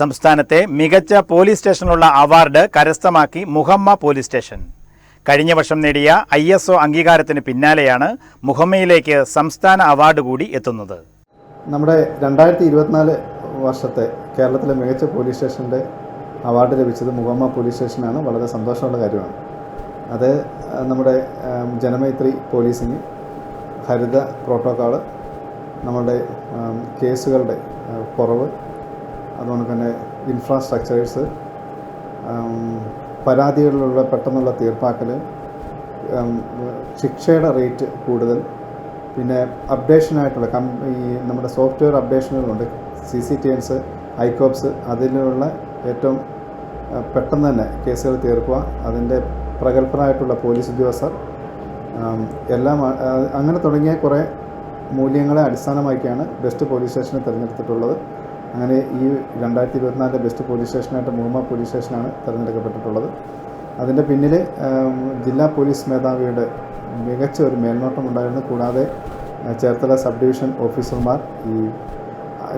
സംസ്ഥാനത്തെ മികച്ച police സ്റ്റേഷനുള്ള award കരസ്ഥമാക്കി മുഹമ്മ പോലീസ് സ്റ്റേഷൻ. കഴിഞ്ഞ വർഷം നേടിയ ഐ എസ് ഒ അംഗീകാരത്തിന് പിന്നാലെയാണ് മുഹമ്മയിലേക്ക് സംസ്ഥാന അവാർഡ് കൂടി എത്തുന്നത്. നമ്മുടെ രണ്ടായിരത്തി ഇരുപത്തിനാല് വർഷത്തെ കേരളത്തിലെ മികച്ച പോലീസ് സ്റ്റേഷന്റെ അവാർഡ് ലഭിച്ചത് മുഹമ്മ പോലീസ് സ്റ്റേഷനാണ്. വളരെ സന്തോഷമുള്ള കാര്യമാണ്. അത് നമ്മുടെ ജനമൈത്രി പോലീസിങ് ഹരിത പ്രോട്ടോക്കോൾ നമ്മുടെ കേസുകളുടെ കുറവ് അതുകൊണ്ട് തന്നെ ഇൻഫ്രാസ്ട്രക്ചേഴ്സ് പരാതികളിലുള്ള പെട്ടെന്നുള്ള തീർപ്പാക്കൽ ശിക്ഷയുടെ റേറ്റ് കൂടുതൽ. പിന്നെ അപ്ഡേഷനായിട്ടുള്ള കം ഈ നമ്മുടെ software അപ്ഡേഷനുകളുണ്ട് C C T N S iCOPS അതിലുള്ള ഏറ്റവും പെട്ടെന്ന് തന്നെ കേസുകൾ തീർക്കുക അതിന്റെ പ്രഗത്ഭരായിട്ടുള്ള പോലീസ് ഉദ്യോഗസ്ഥർ എല്ലാം അങ്ങനെ തുടങ്ങിയ കുറേ മൂല്യങ്ങളെ അടിസ്ഥാനമാക്കിയാണ് ബെസ്റ്റ് പോലീസ് സ്റ്റേഷനെ തിരഞ്ഞെടുത്തിട്ടുള്ളത്. അങ്ങനെ ഈ രണ്ടായിരത്തി ഇരുപത്തിനാലിലെ ബെസ്റ്റ് പോലീസ് സ്റ്റേഷനായിട്ട് മൂമ പോലീസ് സ്റ്റേഷനാണ് തിരഞ്ഞെടുക്കപ്പെട്ടിട്ടുള്ളത്. അതിന്റെ പിന്നിൽ ജില്ലാ പോലീസ് മേധാവിയുടെ മികച്ച ഒരു മേൽനോട്ടം ഉണ്ടായിരുന്നു കൂടാതെ ചേർത്തല സബ് ഡിവിഷൻ ഓഫീസർമാർ ഈ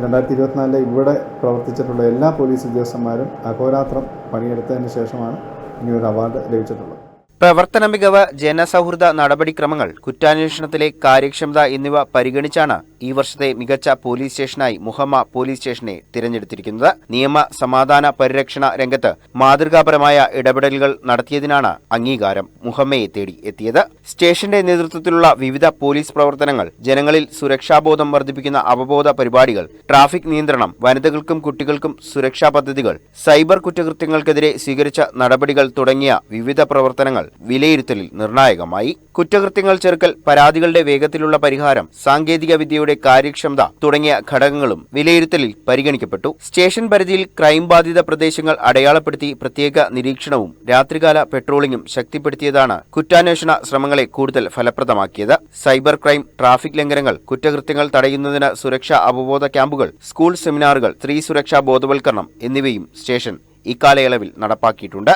രണ്ടായിരത്തി ഇരുപത്തിനാലിലെ ഇവിടെ പ്രവർത്തിച്ചിട്ടുള്ള എല്ലാ പോലീസ് ഉദ്യോഗസ്ഥന്മാരും അഹോരാത്രം പണിയെടുത്തതിന് ശേഷമാണ് ഇനി ഒരു അവാർഡ് ലഭിച്ചിട്ടുള്ളത്. പ്രവർത്തന മികവ് ജനസൗഹൃദ നടപടിക്രമങ്ങൾ കുറ്റാന്വേഷണത്തിലെ കാര്യക്ഷമത എന്നിവ പരിഗണിച്ചാണ് ഈ വർഷത്തെ മികച്ച പോലീസ് സ്റ്റേഷനായി മുഹമ്മ പോലീസ് സ്റ്റേഷനെ തിരഞ്ഞെടുത്തിരിക്കുന്നത്. നിയമ സമാധാന പരിരക്ഷണ രംഗത്ത് മാതൃകാപരമായ ഇടപെടലുകൾ നടത്തിയതിനാണ് അംഗീകാരം മുഹമ്മയെ തേടി എത്തിയത്. സ്റ്റേഷന്റെ നേതൃത്വത്തിലുള്ള വിവിധ പോലീസ് പ്രവർത്തനങ്ങൾ ജനങ്ങളിൽ സുരക്ഷാബോധം വർദ്ധിപ്പിക്കുന്ന അവബോധ പരിപാടികൾ ട്രാഫിക് നിയന്ത്രണം വനിതകൾക്കും കുട്ടികൾക്കും സുരക്ഷാ പദ്ധതികൾ സൈബർ കുറ്റകൃത്യങ്ങൾക്കെതിരെ സ്വീകരിച്ച നടപടികൾ തുടങ്ങിയ വിവിധ പ്രവർത്തനങ്ങൾ വിലയിരുത്തലിൽ നിർണായകമായി. കുറ്റകൃത്യങ്ങൾ ചെറുക്കൽ പരാതികളുടെ വേഗത്തിലുള്ള പരിഹാരം സാങ്കേതിക വിദ്യയുടെ കാര്യക്ഷമത തുടങ്ങിയ ഘടകങ്ങളും വിലയിരുത്തലിൽ പരിഗണിക്കപ്പെട്ടു. സ്റ്റേഷൻ പരിധിയിൽ ക്രൈം ബാധിത പ്രദേശങ്ങൾ അടയാളപ്പെടുത്തി പ്രത്യേക നിരീക്ഷണവും രാത്രികാല പെട്രോളിംഗും ശക്തിപ്പെടുത്തിയതാണ് കുറ്റാന്വേഷണ ശ്രമങ്ങളെ കൂടുതൽ ഫലപ്രദമാക്കിയത്. സൈബർ ക്രൈം ട്രാഫിക് ലംഘനങ്ങൾ കുറ്റകൃത്യങ്ങൾ തടയുന്നതിന് സുരക്ഷാ അവബോധ ക്യാമ്പുകൾ സ്കൂൾ സെമിനാറുകൾ സ്ത്രീ സുരക്ഷാ ബോധവൽക്കരണം എന്നിവയും സ്റ്റേഷൻ ഇക്കാലയളവിൽ നടപ്പാക്കിയിട്ടുണ്ട്.